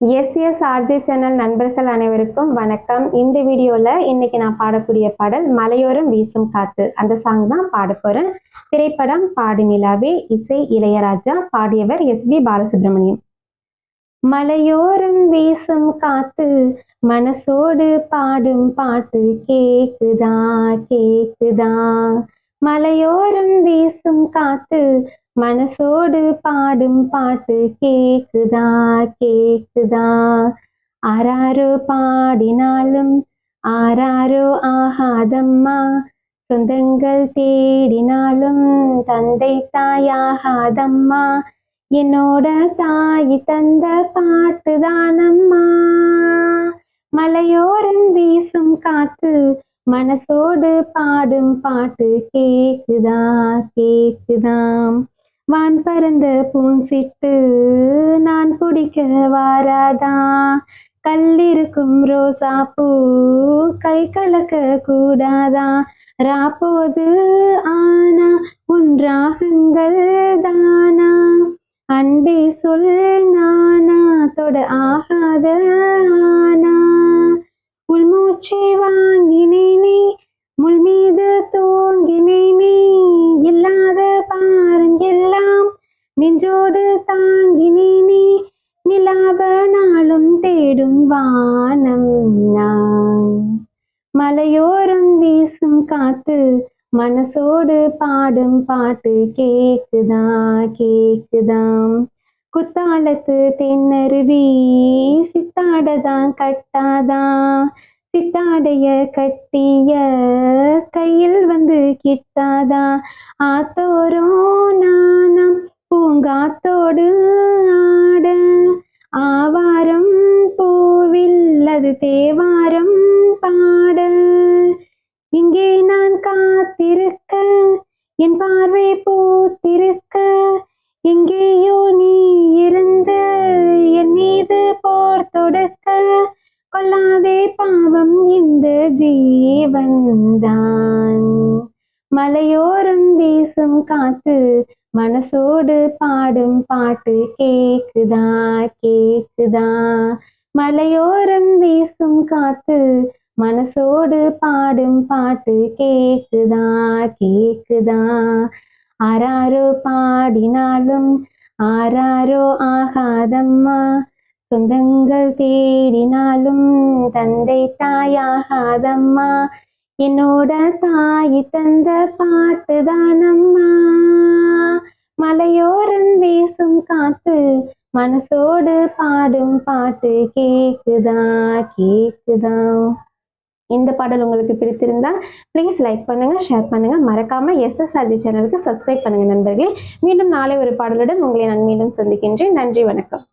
SS RJ channel நண்பர்கள் அனைவருக்கும் வணக்கம். இந்த வீடியோல இன்னைக்கு நான் பாடக்கூடிய பாடல் மலையோரம் வீசும் காத்து அந்த சாங் தான் பாட போகிறேன் திரைப்படம் பாடு நிலாவே இசை இளையராஜா பாடியவர் எஸ் பி பாலசுப்ரமணியம். மலையோரம் வீசும் காத்து மனசோடு பாடும் பாட்டு கேக்குதா கேக்குதா? மலையோரம் வீசும் காத்து மனசோடு பாடும் பாட்டு கேக்குதா கேக்குதா? ஆராரோ பாடினாலும் ஆராரோ ஆகாதம்மா. சொந்தங்கள் தேடினாலும் தந்தை தாயாகாதம்மா என்னோட தாய் தந்த பாட்டு தானம்மா மலையோரம் வீசும் காத்து மனசோடு பாடும் பாட்டு கேக்குதா கேக்குதாம். வான் பறந்த பூஞ்சிட்டு நான் குடிக்க வாராதா? கல்லிருக்கும் ரோசா பூ கை கலக்க கூடாதா? ராப்போது ஆனா உன் ராகங்கள் தானா? அன்பே சொல் நானா தொட ஆகாத ஆனா? உள்மூச்சி வா நெஞ்சோடு தாங்கினேனே நிலாவ நாளும் தேடும் வானம் நான். மலையோரம் வீசும் காத்து மனசோடு பாடும் பாட்டு கேக்குதா கேக்குதாம் குத்தாலத்து தென்னருவி சித்தாடதான் கட்டாதான் சித்தாடைய கட்டிய கையில் வந்து கிட்டாதா? ஆத்தோரும் நானம் பூங்காத்தோடு ஆட ஆவாரம் பூவில் அது தேவாரம் பாட இங்கே நான் காத்திருக்க என் பார்வை பூத்திருக்க எங்கேயோ நீ இருந்து என் மீது போர் தொடுக்க. கொள்ளாதே பாவம் இந்த ஜீவன்தான் மலையோரம் வீசும் காத்து மனசோடு பாடும் பாட்டு கேக்குதா கேக்குதா? மலையோரம் வீசும் காத்து மனசோடு பாடும் பாட்டு கேக்குதா கேக்குதா? ஆராரோ பாடினாலும் ஆராரோ ஆகாதம்மா? சொந்தங்கள் தேடினாலும் தந்தை தாயாகாதம்மா என்னோட தாய் தந்த பாட்டு தானம்மா? மலையோரம் வீசும் காத்து மனசோடு பாடும் பாட்டு கேக்குதா கேக்குதா? இந்த பாடல் உங்களுக்கு பிடித்திருந்தா ப்ளீஸ் லைக் பண்ணுங்க ஷேர் பண்ணுங்க. மறக்காம எஸ்எஸ்ஆர்ஜி அஜி சேனலுக்கு சப்ஸ்கிரைப் பண்ணுங்க நண்பர்களே. மீண்டும் நாளை ஒரு பாடலுடன் உங்களை நான் மீண்டும் சந்திக்கின்றேன். நன்றி வணக்கம்.